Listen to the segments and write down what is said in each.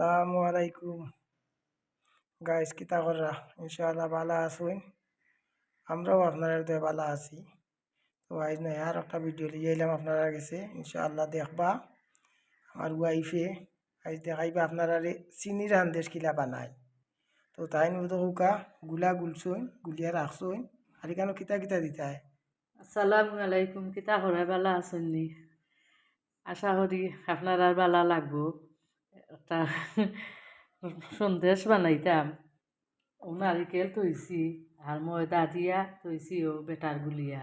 আসসালামু আলাইকুম গাইস কিতা কররা? ইনশাআল্লাহ ভালো আছুন? আমরাও আপনারা তো ভালো আছি। তো আজ নয় আর একটা ভিডিও লিয়ে এলাম আপনারা গেছে ইনশাআল্লাহ দেখবা। আমার ওয়াইফে আজ দেখাইবা আপনারা চিনি রান্ধেস কিলা বানায়। তো তাই মতো হুকা গুলা গুলছুন, গুলিয়া রাখছুন, আর কেন কিতা কিতা দিতায়? আসসালামু আলাইকুম কিতা করে বালা আছেননি আশা করি আপনার আর বালা লাগবো। একটা সন্দেশ বানাইতাম। ও নারিকেল তৈছি আর ময়দা দিয়া তৈছি ও বেটার গুলিয়া।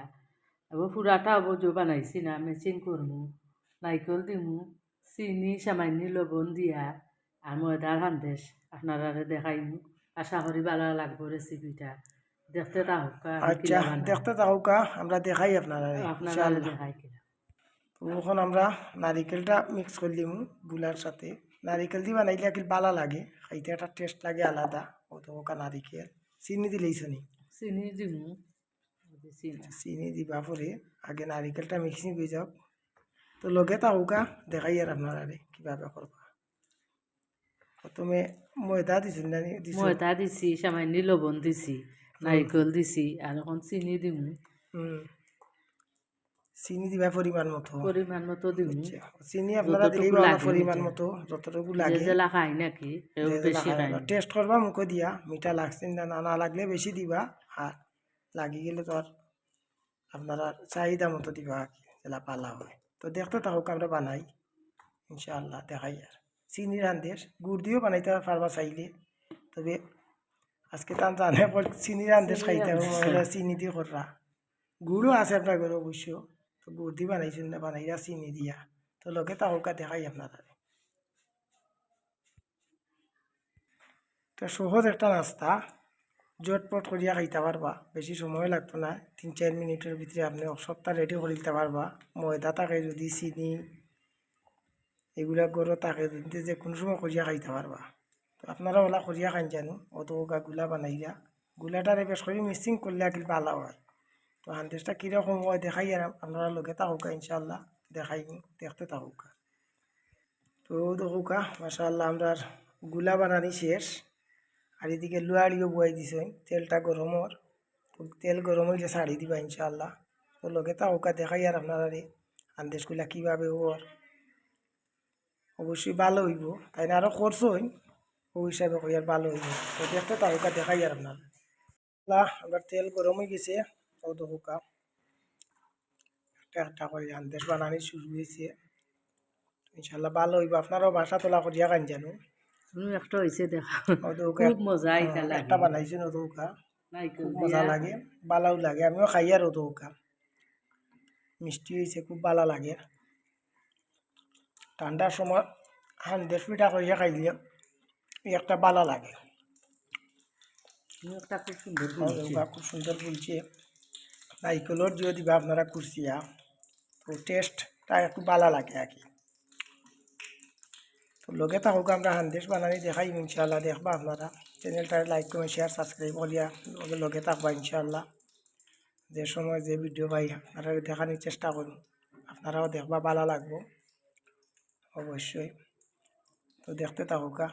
এবার পুরাটা অবজো বানাইছি না মেচিং করমু নারিকেল দিমু চিনি সামান্য লবণ দিয়া আর ময়দার সন্দেশ। আপনারা দেখাইমু আশা করি বালা লাগবো রেসিপিটা দেখতে তাহকা আচ্ছা দেখতে থাকুকা আমরা দেখাই আপনারা আপনারা দেখাই কিনা তো এখন আমরা নারিকেলটা মিক্স করে দিমু গুলার সাথে। নারিকেল দিয়ে বানাইলে কি ভালো লাগে খাইতে একটা টেস্ট লাগে আলাদা ও তো ওকা নারিকেল চিনি দিলেই শুনি চিনি দিমু চিনি চিনি দিবা পরে আগে নারিকেলটা মিক্সিং হয়ে যাওক তো লগে তাহুকা দেখাই আর আপনারা কীভাবে করবা প্রথমে ময়দা দিছিল না দিছিল ময়দা দিছি সামান্য লবণ দিছি নারিকল দিছি আর এখন চিনি দিমু হুম চিনি দিবা পরিমাণ মতো। পরিমাণ মতো আচ্ছা, চিনি আপনারা দিলেই ভালো পরিমাণ। মতো যতটুকু লাগে। জেলা খাই নাকি বেশি খাই টেস্ট করবা মুখে দিয়া মিঠা লাগছে না না লাগলে বেশি দিবা। আর লাগি গেলে তো আর আপনারা চাহিদা মতো দিবা আর কি যেটা পালা হয়। তো দেখতে থাকুক আমরা বানাই ইনশাআল্লাহ দেখাই আর চিনি রান্ধেস গুড় দিয়েও বানাইতে পারবা চাইলে। তবে আজকে তান জানে চিনি রান্ধেস খাইতে হবে চিনি দিয়ে কররা গুড়ও আছে আপনার ঘরে অবশ্য তো গুড় দিয়ে বানাইছেন না বানাইরা চিনি দিয়া। তো লগে তাহুকা দেখাই আপনারা তো সহজ একটা নাস্তা জটপট করিয়া খাইতে পারবা বেশি সময় লাগতো না, তিন চার মিনিটের ভিতরে আপনি এক সপ্তাহ রেডি করে দিতে পারবা ময়দা থাকে যদি, চিনি এগুলা গরো থাকে যদি যে কোনো সময় করিয়া খাইতে পারবা তো আপনারা ওলা করিয়া খাইন জানো অত গা গুলা বানাইয়া গুলাটারে বেশ করে মিক্সিং করলে আকিল ভালো হয়। তো হান্দেশটা কীরকম হয় দেখাই আর আপনারা লগে থাকুকা ইনশাল্লাহ দেখাই, দেখতে থাকুকা। তো দেখুকা মাশাআল্লাহ, আমরা গুলা বানানি শেষ। আর এদিকে লুয়াড়িও বয়ে দিছে, তেলটা গরমর তেল গরম হইলে ছাড়ি দিবা, ইনশাআল্লাহ। তো লগে তাহুকা দেখাই আর আপনারা রে আন্দেশগুলা কীভাবে ওর অবশ্যই ভালো হইব। তাই না? আরও করছই ওই হিসাবে কই আর ভালো হইব। তো দেখতে তাহুকা দেখাই আর আপনার। না আবার তেল গরম হয়ে গেছে। তো হুকা একটা একটা করে আন্দেশ বানানি শুরু হয়েছে। ইনশাল্লাহ ভালো হইব। আপনারাও বাসা তোলা করিয়া কান জানো তুমি একটা হয়েছে দেখা। ও তো হুকা খুব মজা আইতা লাগে একটা বানাইছেন ও তো হুকা নারিকেল খুব মজা দিয়া লাগে ভালোও লাগে। আমিও খাই আর ও তো হুকা মিষ্টি হয়েছে খুব ভালো লাগে। ঠান্ডার সময় হান্দেশ পিঠা করিয়া খাইলে একটা ভালো লাগে। খুব সুন্দর বলছি। ওগুলা খুব সুন্দর ফুলছে নাইকলর দিবা আপনারা কুরসিয়া, তো টেস্টটা একটু ভালো লাগে আর কি। তো লগে থাকুক আমরা হান্দেশ বানানি দেখাই ইনশাল্লাহ দেখবা আপনারা। চ্যানেলটা লাইক কমেন্ট শেয়ার সাবস্ক্রাইব করিয়া লগে থাকবা ইনশাল্লাহ যে সময় যে ভিডিও পাই, আপনারা দেখানোর চেষ্টা করুন আপনারাও দেখবা ভালো লাগবো, অবশ্যই। তো দেখতে থাকুকা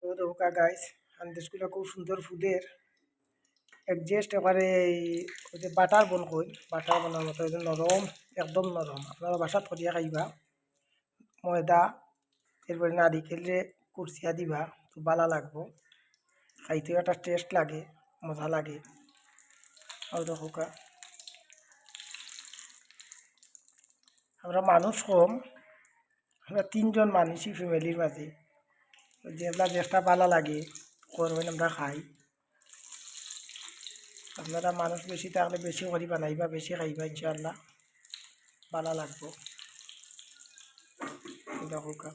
তো দেখুকা গাইস হান্দেশগুলো খুব সুন্দর ফুলের একজেস্ট এবারে এই যে বাটার বন কই বাটার বনার মতো নরম একদম নরম আপনারা বাসাত করিয়া খাইবা, ময়দা এরপরে নারিকেলে কুরসিয়া দিবা তো ভালো লাগবো। খাইতেও একটা টেস্ট লাগে, মজা লাগে। আর দেখুকা আমরা মানুষ কম আমরা তিনজন মানুষই ফ্যামিলির মাঝে যেগুলা যেটা ভালো লাগে করবেন আমরা খাই আপনারা মানুষ বেশি থাকলে বেশি করি বানাইবা বেশি খাইবা ইনশাল্লাহ ভালো লাগবো। দেখুকা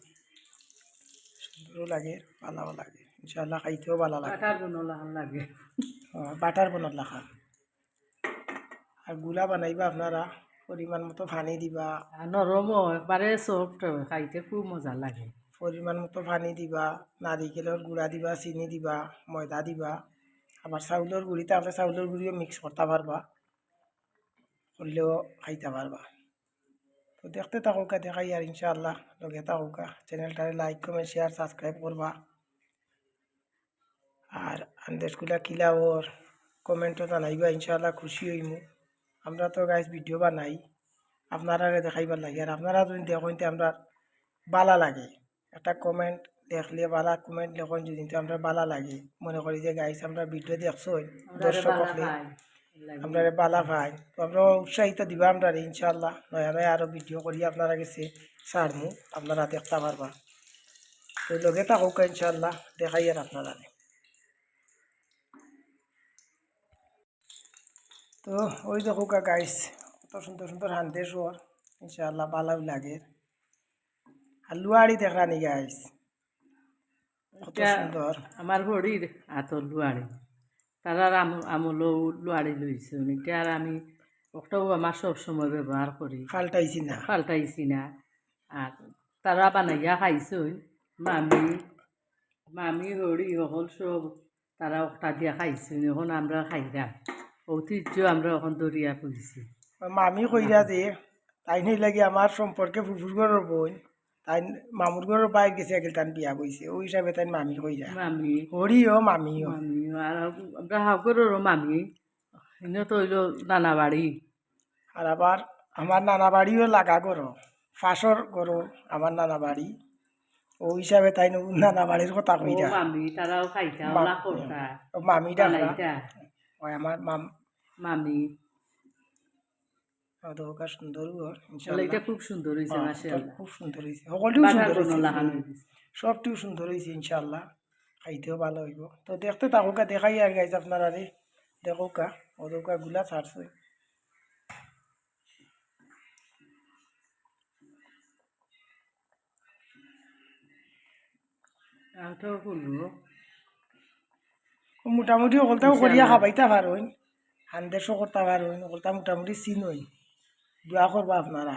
সুন্দরও লাগে ভালো লাগে। ইনশাল্লাহ খাইতেও ভালো লাগে। কাটার বনলা লাগে। হ্যাঁ, বাটার লাখা আরগুলা বানাইবা আপনারা পরিমাণ মতো পানি দিবা। নরম একবারে সফট খাইতে খুব মজা লাগে। পরিমাণ মতো পানি দিবা নারিকেলের গুঁড়া দিবা চিনি দিবা ময়দা দিবা। আবার চাউলের গুঁড়ি তাহলে চাউলের গুঁড়িও মিক্স করতে পারবা করলেও খাইতে পারবা তো দেখতে থাকুকা, দেখাই আর ইনশাআল্লাহ। লগে থাকুকা। চ্যানেলটারে লাইক কমেন্ট শেয়ার সাবস্ক্রাইব করবা আর আন্দেশগুলা কিলা ওর কমেন্টও জানাইবা ইনশাআল্লাহ খুশি হইমু আমরা তো গাইজ ভিডিও বানাই। আপনারা দেখাইবার লাগে। আর আপনারা যদি দেখুন আমরা বালা লাগে একটা কমেন্ট দেখলে বালা কমেন্ট লেখন যদি আমরা বালা লাগে। মনে করি যে গাইজ আমরা ভিডিও দেখছ দর্শক আমরা বালা ভাই। তো আমরা উৎসাহিত দিবা আমরা ইনশাল্লাহ নয়া নয়া আরও ভিডিও করি আপনারা গেছে ছাড়মু আপনারা দেখতে পারবা। তো লগে থাকুক ইনশাল্লাহ দেখাই আর আপনারা তো ওই দেখুক গাইস কত সুন্দর সুন্দর হানতে সর ইনশাল্লাহ ভালো লাগে। আর লুয়াড়ি গাইস এটা সুন্দর আমার ভরির হাতর লুয়াড়ি তারার আমলো লুয়াড়ি লইছে এটা আর আমি ওটাও আমার সব সময় ব্যবহার করি ফাল্টাইছি না। পাল্টাইছি না। আর তারা বানাইয়া খাইছই মামি মামি হরি হল সব তারা ওটা দিয়া খাইছই এখন আমরা খাইলাম ঐতিহ্য আমরা এখন দরিয়া পুইছি মামি কইরা যে তাই নেই লাগে আমার সম্পর্কে ফুফুর ঘরের বোন তাই মামুর ঘরের বাইর গেছে গেল তাই বিয়া কইছে ওই হিসাবে তাই মামি কইরা মামি। হরিও মামিও মামি আর আমরা হাগরেরও মামি। এনে তো হইল নানা বাড়ি আর আবার আমার নানা বাড়িও লাগা করো ফাঁসর করো আমার নানা বাড়ি ও হিসাবে তাই নানা বাড়ির কথা ও কইরা মামি তারাও খাইতা ওলা করতা মামি বানাইতা ওই আমার মাম মামি। দোকা সুন্দর ইনশাআল্লাহ। এটা খুব সুন্দর হয়েছে হ্যাঁ, মাশাআল্লাহ। খুব সুন্দর হয়েছে সকলটিও সুন্দর হয়েছে সবটিও সুন্দর হয়েছে ইনশাল্লাহ খাইতেও ভালো হইব। তো দেখতে থাকুকা দেখাই আর গাইজ আপনারা রে। দেখুকা ওদৌকা গুলা করব। মোটামুটি ওকলটাও করিয়া খাবাইতে পারইন হান্দেশও করতে পারইন ওকলটা মোটামুটি চিনই দোয়া করবা আপনারা।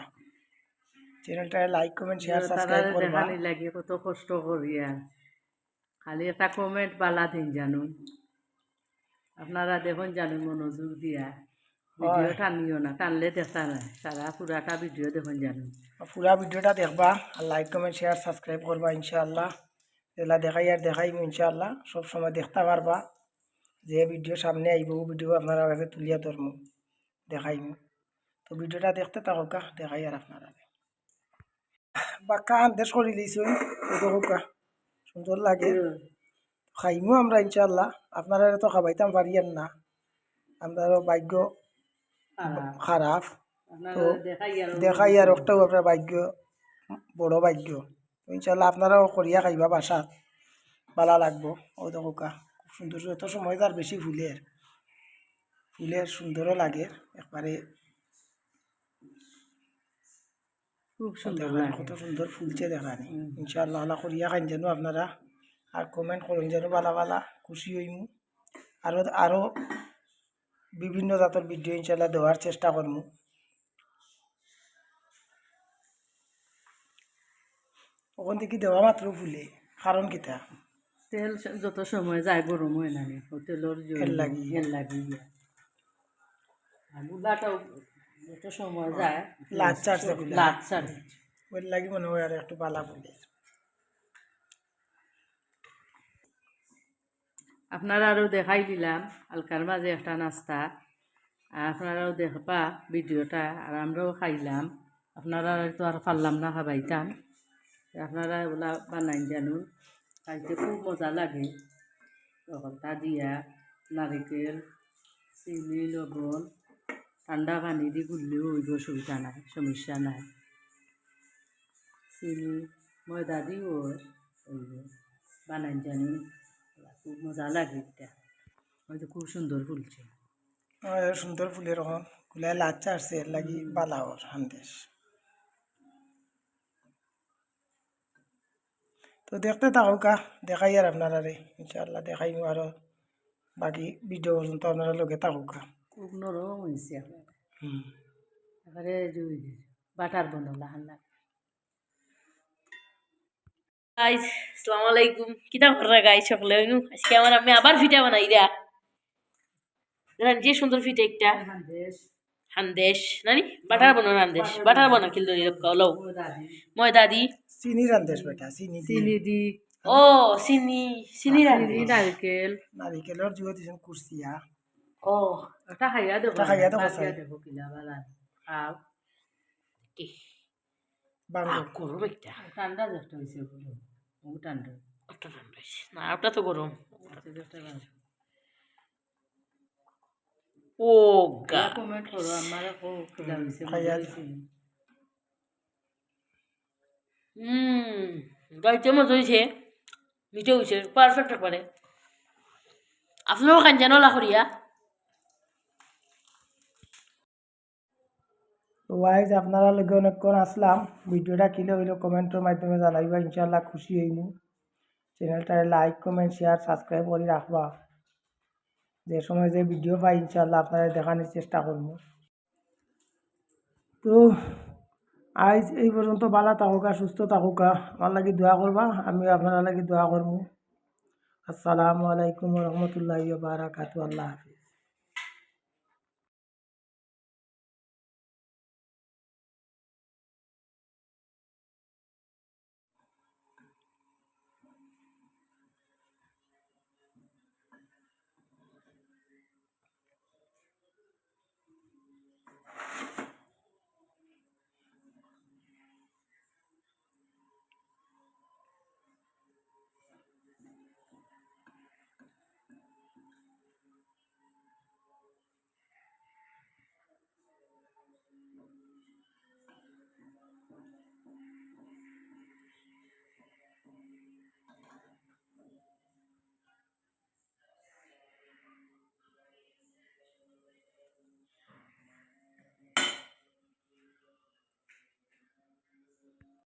চ্যানেলটা লাইক কমেন্ট শেয়ার সাবস্ক্রাইব করবা। দেখানি লাগে কত কষ্ট করি আর। খালি একটা কমেন্ট বালা দিন জানুন। আপনারা দেখুন জানুন মনোযোগ দিয়া। ভিডিও টানিও না টানলে দেখা নাই। সারা পুরাটা ভিডিও দেখুন জানুন। পুরা ভিডিওটা দেখবা আর লাইক কমেন্ট শেয়ার সাবস্ক্রাইব করবা ইনশাআল্লাহ। এগুলা দেখাই আর দেখাইম ইনশাআল্লাহ সব সময় দেখতে পারবা। যে ভিডিও সামনে আইব ভিডিও আপনারা কাছে তুলিয়া ধরম। দেখাইম। তো ভিডিওটা দেখতে থাকুকা দেখাই আর আপনারা বাক্কা আন্দেশ করে দিয়েছি দেখুকা সুন্দর লাগে। খাইমু আমরা ইনশাআল্লাহ আপনারা তো খাবাইতাম পারিয়েন না। আপনারও ভাগ্য খারাপ। তো দেখাই আর একটাও আপনার ভাগ্য বড় ভাগ্য। ইনশাল্লাহ আপনারাও করিয়া খাইবা বাসাত ভালো লাগবো। ও দেখোকা খুব সুন্দর এত সময় তার বেশি ফুলের ফুলের সুন্দরও লাগে একবারে খুব সুন্দর লাগে কত সুন্দর ফুলছে দেখানি। ইনশাল্লাহ আল্লাহ করিয়া খাইন যেন আপনারা আর কমেন্ট করুন যেন বালা বালা খুশি হইমু। আরও আরও বিভিন্ন জাতের ভিডিও ইনশাল্লাহ দেওয়ার চেষ্টা করমু। ওখান থেকে দেওয়া মাত্র ফুলে কারণ কিতা? তেল যত সময় যায় গরম হয় না এর লাগি। লাগি। গুলাটাও যত সময় যায় চারছে ওর লাগি মনে হয় আর একটু বালা ফুলে আপনারা আরও দেখাই দিলাম হালকার মাঝে একটা নাস্তা। আর আপনারাও দেখবা ভিডিওটা আর আমরাও খাইলাম। আপনারা তো আর পারলাম না খাবাইতাম। আপনারা এগুলা বানাই জানুন খাইতে খুব মজা লাগে। তখনটা দিয়া নারিকেল চিনি লবণ। ঠান্ডা পানি দি গুললেও হইব অসুবিধা নাই সমস্যা নাই। চিনি ময়দা দিও হইব। বানাই জানুন খুব মজা লাগে এটা। হয়তো খুব সুন্দর ফুলছে। সুন্দর ফুলের এখনগুলা লাচ চারছে এর লাগি বালা ওর সন্দেশ। তো দেখতে থাকুকা দেখাই আর আপনারা রে ইনশাল্লাহ দেখাই আরও বাকি ভিডিও পর্যন্ত আপনারা লগে থাকুকা খুব নরম হয়েছে এবারে জুই বাটার বনলা হাল্লা গাইস আসসালামু আলাইকুম। কিতা কররা গাইস সকলে? হইনু আজকে আমার আমি আবার ফিটা বানাই রা। দেখেন যে সুন্দর ফিটা একটা। হান্দেশ। নানি? বাটার বনো রান্দেশ বাটার বনো। কিল দরি লও। ময়দা দি চিনি রান্ধেস বেটা চিনি চিনি দি। ও চিনি। চিনি রান্ধি চিনি নারকেল। নারিকেলের জুয়ে দিছেন কুরসিয়া। ও ওটা খাইয়া দেবো ওটা খাইয়া দেবো, বাদ দিয়া স্যার। দেবো কিলা বালা খাও কি বাঙ্গো গরম একটা ঠান্ডা যষ্ট হয়েছে ওগুলো বহু ঠান্ডা ওটা ঠান্ডা হয়েছে না ওটা তো গরম যষ্ট ভালো। ও গা কমেন্ট করো আমার কিলা হয়েছে খাইয়া হুম গাইতে মজা হয়েছে মিঠে হয়েছে পারফেক্ট একবারে আপনারও খান জানো লাখরিয়া তো ওয়াইজ আপনারা লগে অনেকক্ষণ আসলাম। ভিডিওটা কিলে হইল কমেন্টের মাধ্যমে জানাইবা ইনশাল্লাহ খুশি হইমু। চ্যানেলটা লাইক কমেন্ট শেয়ার সাবস্ক্রাইব করে রাখবা। যে সময় যে ভিডিও পাই ইনশাল্লাহ আপনারা দেখানোর চেষ্টা করব তো আজ এই পর্যন্ত ভালো থাকুকা, সুস্থ থাকুকা। আমার লাগি দোয়া করবা, আমি আপনারা লাগি দোয়া করব আসসালামু আলাইকুম রহমতুল্লাহ বারাকাতু আল্লাহ